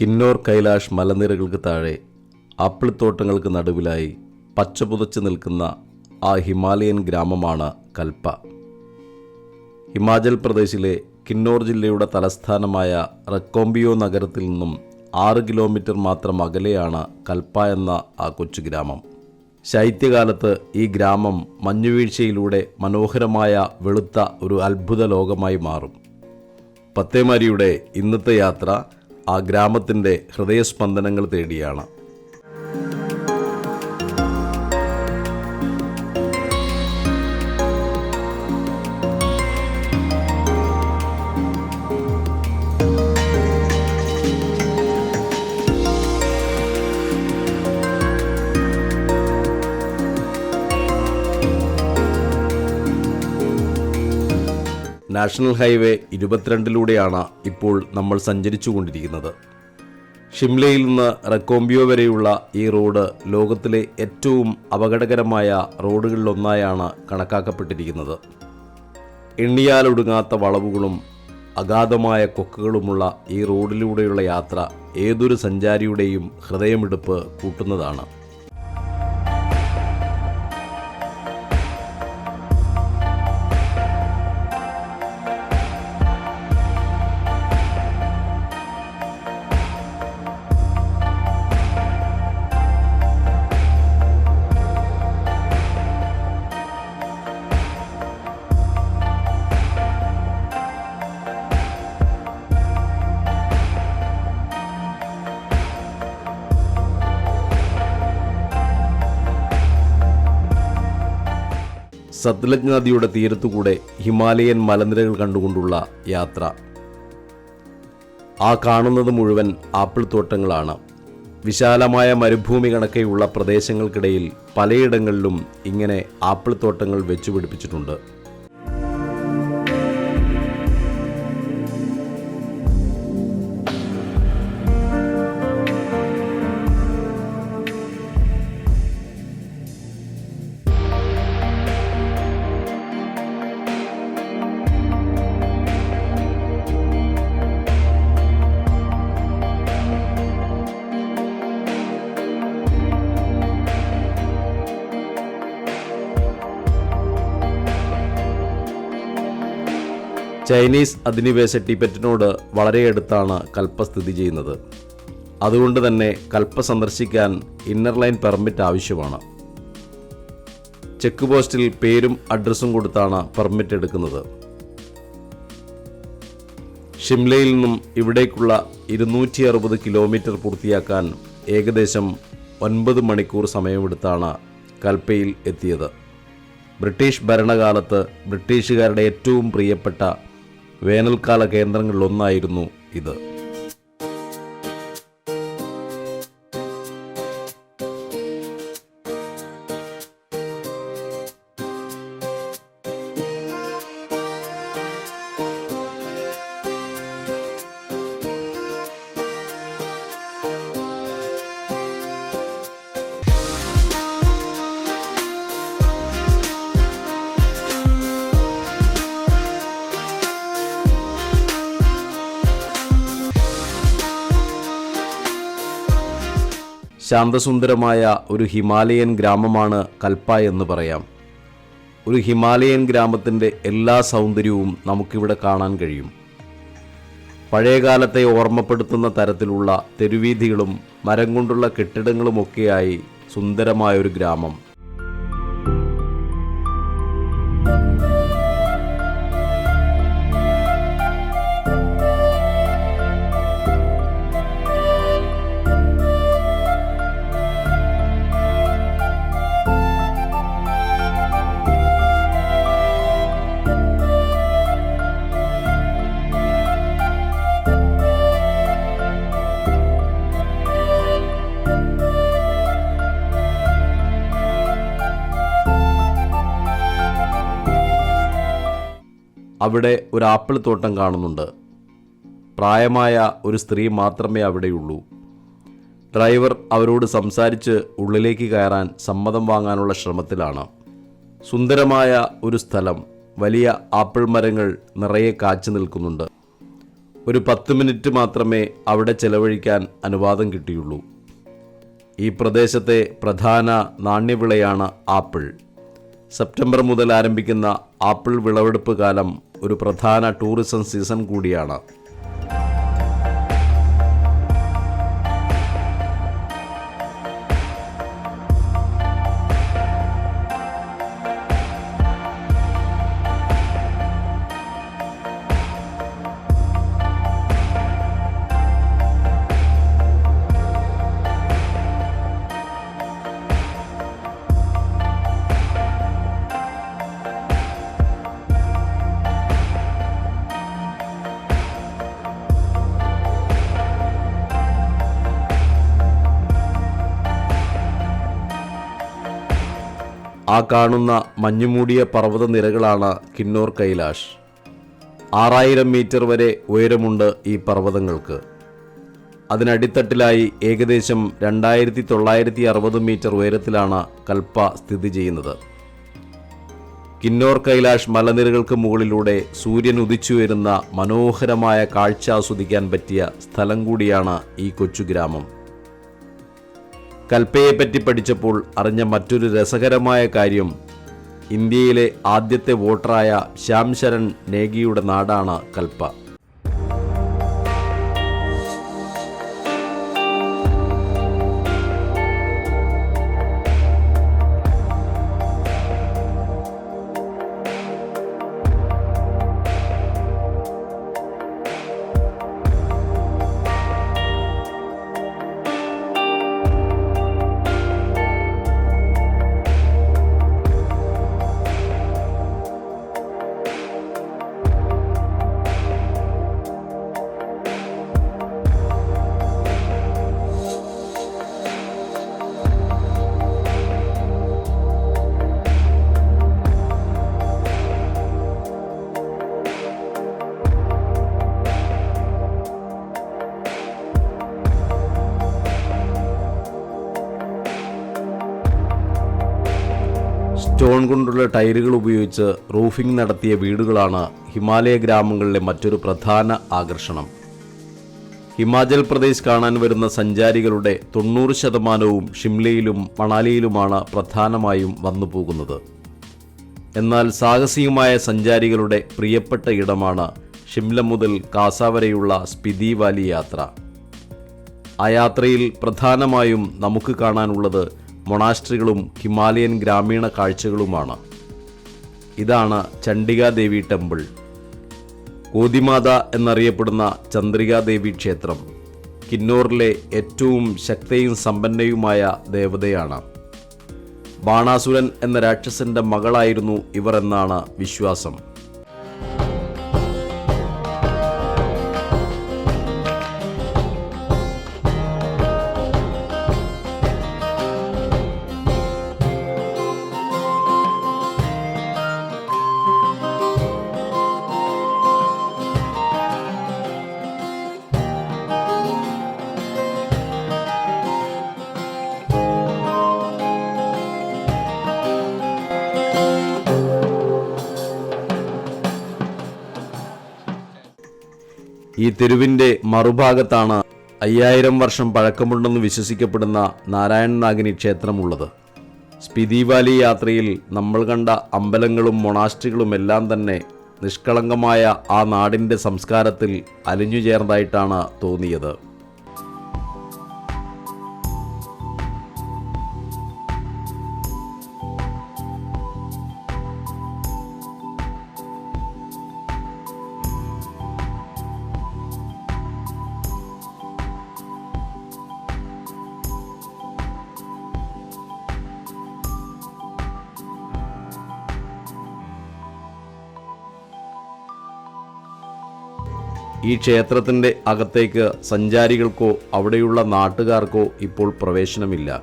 കിന്നോർ കൈലാഷ് മലനിരകൾക്ക് താഴെ ആപ്പിൾ തോട്ടങ്ങൾക്ക് നടുവിലായി പച്ച പുതച്ച് നിൽക്കുന്ന ആ ഹിമാലയൻ ഗ്രാമമാണ് കൽപ്പ. ഹിമാചൽ പ്രദേശിലെ കിന്നോർ ജില്ലയുടെ തലസ്ഥാനമായ റക്കോംബിയോ നഗരത്തിൽ നിന്നും ആറ് കിലോമീറ്റർ മാത്രം അകലെയാണ് കൽപ്പ എന്ന ആ കൊച്ചു ഗ്രാമം. ശൈത്യകാലത്ത് ഈ ഗ്രാമം മഞ്ഞുവീഴ്ചയിലൂടെ മനോഹരമായ വെളുത്ത ഒരു അത്ഭുത ലോകമായി മാറും. പത്തേമാരിയുടെ ഇന്നത്തെ യാത്ര ആ ഗ്രാമത്തിന്റെ ഹൃദയസ്പന്ദനങ്ങൾ തേടിയാണ്. നാഷണൽ ഹൈവേ ഇരുപത്തിരണ്ടിലൂടെയാണ് ഇപ്പോൾ നമ്മൾ സഞ്ചരിച്ചു കൊണ്ടിരിക്കുന്നത് ഷിംലയിൽ നിന്ന് റെക്കോംബിയോ വരെയുള്ള ഈ റോഡ് ലോകത്തിലെ ഏറ്റവും അപകടകരമായ റോഡുകളിലൊന്നായാണ് കണക്കാക്കപ്പെട്ടിരിക്കുന്നത്. എണ്ണിയാലൊടുങ്ങാത്ത വളവുകളും അഗാധമായ കൊക്കുകളുമുള്ള ഈ റോഡിലൂടെയുള്ള യാത്ര ഏതൊരു സഞ്ചാരിയുടെയും ഹൃദയമെടുപ്പ് കൂട്ടുന്നതാണ്. സത്ലജ് നദിയുടെ തീരത്തുകൂടെ ഹിമാലയൻ മലനിരകൾ കണ്ടുകൊണ്ടുള്ള യാത്ര. ആ കാണുന്നത് മുഴുവൻ ആപ്പിൾ തോട്ടങ്ങളാണ്. വിശാലമായ മരുഭൂമി കണക്കെയുള്ള പ്രദേശങ്ങൾക്കിടയിൽ പലയിടങ്ങളിലും ഇങ്ങനെ ആപ്പിൾ തോട്ടങ്ങൾ വെച്ചുപിടിപ്പിച്ചിട്ടുണ്ട്. ചൈനീസ് അധിനിവേശ ടിബറ്റിനോട് വളരെ അടുത്താണ് കൽപ്പ സ്ഥിതി ചെയ്യുന്നത്. അതുകൊണ്ട് തന്നെ കൽപ്പ സന്ദർശിക്കാൻ ഇന്നർ ലൈൻ പെർമിറ്റ് ആവശ്യമാണ്. ചെക്ക് പോസ്റ്റിൽ പേരും അഡ്രസ്സും കൊടുത്താണ് പെർമിറ്റ് എടുക്കുന്നത്. ഷിംലയിൽ നിന്നും ഇവിടേക്കുള്ള ഇരുന്നൂറ്റി അറുപത് കിലോമീറ്റർ പൂർത്തിയാക്കാൻ ഏകദേശം ഒൻപത് മണിക്കൂർ സമയമെടുത്താണ് കൽപ്പയിൽ എത്തിയത്. ബ്രിട്ടീഷ് ഭരണകാലത്ത് ബ്രിട്ടീഷുകാരുടെ ഏറ്റവും പ്രിയപ്പെട്ട വേനൽക്കാല കേന്ദ്രങ്ങളിലൊന്നായിരുന്നു ഇത്. ശാന്തസുന്ദരമായ ഒരു ഹിമാലയൻ ഗ്രാമമാണ് കൽപ്പ എന്ന് പറയാം. ഒരു ഹിമാലയൻ ഗ്രാമത്തിന്റെ എല്ലാ സൗന്ദര്യവും നമുക്കിവിടെ കാണാൻ കഴിയും. പഴയകാലത്തെ ഓർമ്മപ്പെടുത്തുന്ന തരത്തിലുള്ള തെരുവീഥികളും മരം കൊണ്ടുള്ള കെട്ടിടങ്ങളുമൊക്കെയായി സുന്ദരമായൊരു ഗ്രാമം. അവിടെ ഒരു ആപ്പിൾ തോട്ടം കാണുന്നുണ്ട്. പ്രായമായ ഒരു സ്ത്രീ മാത്രമേ അവിടെയുള്ളൂ. ഡ്രൈവർ അവരോട് സംസാരിച്ച് ഉള്ളിലേക്ക് കയറാൻ സമ്മതം വാങ്ങാനുള്ള ശ്രമത്തിലാണ്. സുന്ദരമായ ഒരു സ്ഥലം വലിയ ആപ്പിൾ മരങ്ങൾ നിറയെ കാച്ചു നിൽക്കുന്നുണ്ട്. ഒരു പത്ത് മിനിറ്റ് മാത്രമേ അവിടെ ചെലവഴിക്കാൻ അനുവാദം കിട്ടിയുള്ളൂ. ഈ പ്രദേശത്തെ പ്രധാന നാണ്യവിളയാണ് ആപ്പിൾ. സെപ്റ്റംബർ മുതൽ ആരംഭിക്കുന്ന ആപ്പിൾ വിളവെടുപ്പ് കാലം ഒരു പ്രധാന ടൂറിസം സീസൺ കൂടിയാണ്. ആ കാണുന്ന മഞ്ഞുമൂടിയ പർവത നിരകളാണ് കിന്നോർ കൈലാഷ്. ആറായിരം മീറ്റർ വരെ ഉയരമുണ്ട് ഈ പർവതങ്ങൾക്ക്. അതിനടിത്തട്ടിലായി ഏകദേശം രണ്ടായിരത്തി തൊള്ളായിരത്തി അറുപത് മീറ്റർ ഉയരത്തിലാണ് കൽപ്പ സ്ഥിതി ചെയ്യുന്നത്. കിന്നോർ കൈലാഷ് മലനിരകൾക്ക് മുകളിലൂടെ സൂര്യൻ ഉദിച്ചുയരുന്ന മനോഹരമായ കാഴ്ച ആസ്വദിക്കാൻ പറ്റിയ സ്ഥലം കൂടിയാണ് ഈ കൊച്ചു ഗ്രാമം. കൽപ്പയെപ്പറ്റി പഠിച്ചപ്പോൾ അറിഞ്ഞ മറ്റൊരു രസകരമായ കാര്യം. ഇന്ത്യയിലെ ആദ്യത്തെ വോട്ടറായ ശ്യാം ശരൺ നേഗിയുടെ നാടാണ് കൽപ്പ. കൊണ്ടുള്ള ടയറുകൾ ഉപയോഗിച്ച് റൂഫിംഗ് നടത്തിയ വീടുകളാണ് ഹിമാലയ ഗ്രാമങ്ങളിലെ മറ്റൊരു പ്രധാന ആകർഷണം. ഹിമാചൽ പ്രദേശ് കാണാൻ വരുന്ന സഞ്ചാരികളുടെ തൊണ്ണൂറ് ശതമാനവും ഷിംലയിലും മണാലിയിലുമാണ് പ്രധാനമായും വന്നു പോകുന്നത് എന്നാൽ സാഹസികമായ സഞ്ചാരികളുടെ പ്രിയപ്പെട്ട ഇടമാണ് ഷിംല മുതൽ കാസ വരെയുള്ള സ്പിതി വാലി യാത്ര. ആ യാത്രയിൽ പ്രധാനമായും നമുക്ക് കാണാനുള്ളത് മൊണാസ്ട്രികളും ഹിമാലയൻ ഗ്രാമീണ കാഴ്ചകളുമാണ്. ഇതാണ് ചണ്ഡികാദേവി ടെമ്പിൾ. കോതിമാത എന്നറിയപ്പെടുന്ന ചന്ദ്രികാദേവി ക്ഷേത്രം കിന്നോറിലെ ഏറ്റവും ശക്തയും സമ്പന്നയുമായ ദേവതയാണ്. ബാണാസുരൻ എന്ന രാക്ഷസന്റെ മകളായിരുന്നു ഇവർ എന്നാണ് വിശ്വാസം. ഈ തെരുവിന്റെ മറുഭാഗത്താണ് അയ്യായിരം വർഷം പഴക്കമുണ്ടെന്ന് വിശ്വസിക്കപ്പെടുന്ന നാരായണനാഗിനി ക്ഷേത്രമുള്ളത്. സ്പിതിവാലി യാത്രയിൽ നമ്മൾ കണ്ട അമ്പലങ്ങളും മൊണാസ്ട്രികളും എല്ലാം തന്നെ നിഷ്കളങ്കമായ ആ നാടിന്റെ സംസ്കാരത്തിൽ അലിഞ്ഞു ചേർന്നതായിട്ടാണ് തോന്നിയത്. ഈ ക്ഷേത്രത്തിന്റെ അകത്തേക്ക് സഞ്ചാരികൾക്കോ അവിടെയുള്ള നാട്ടുകാർക്കോ ഇപ്പോൾ പ്രവേശനമില്ല.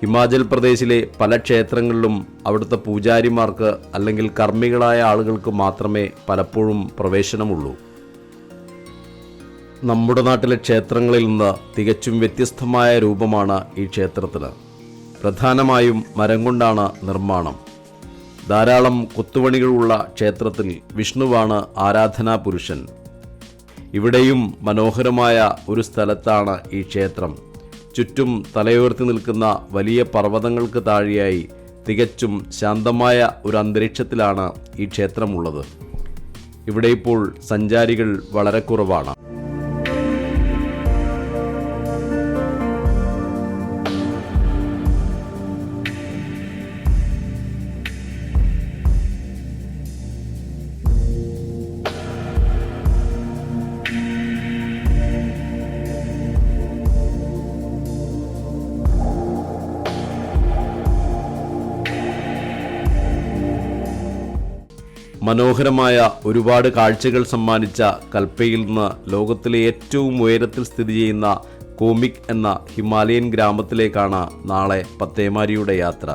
ഹിമാചൽ പ്രദേശിലെ പല ക്ഷേത്രങ്ങളിലും അവിടുത്തെ പൂജാരിമാർക്ക് അല്ലെങ്കിൽ കർമ്മികളായ ആളുകൾക്ക് മാത്രമേ പലപ്പോഴും പ്രവേശനമുള്ളൂ. നമ്മുടെ നാട്ടിലെ ക്ഷേത്രങ്ങളിൽ നിന്ന് തികച്ചും വ്യത്യസ്തമായ രൂപമാണ് ഈ ക്ഷേത്രത്തിന്. പ്രധാനമായും മരം കൊണ്ടാണ് നിർമ്മാണം. ധാരാളം കൊത്തുപണികളുള്ള ക്ഷേത്രത്തിൽ വിഷ്ണുവാണ് ആരാധനാ പുരുഷൻ. ഇവിടെയും മനോഹരമായ ഒരു സ്ഥലത്താണ് ഈ ക്ഷേത്രം. ചുറ്റും തലയുയർത്തി നിൽക്കുന്ന വലിയ പർവതങ്ങൾക്ക് താഴെയായി തികച്ചും ശാന്തമായ ഒരു അന്തരീക്ഷത്തിലാണ് ഈ ക്ഷേത്രമുള്ളത്. ഇവിടെ ഇപ്പോൾ സഞ്ചാരികൾ വളരെ കുറവാണ്. മനോഹരമായ ഒരുപാട് കാഴ്ചകൾ സമ്മാനിച്ച കൽപ്പയിൽ നിന്ന് ലോകത്തിലെ ഏറ്റവും ഉയരത്തിൽ സ്ഥിതി ചെയ്യുന്ന കോമിക് എന്ന ഹിമാലയൻ ഗ്രാമത്തിലേക്കാണ് നാളെ പത്തേമാരിയുടെ യാത്ര.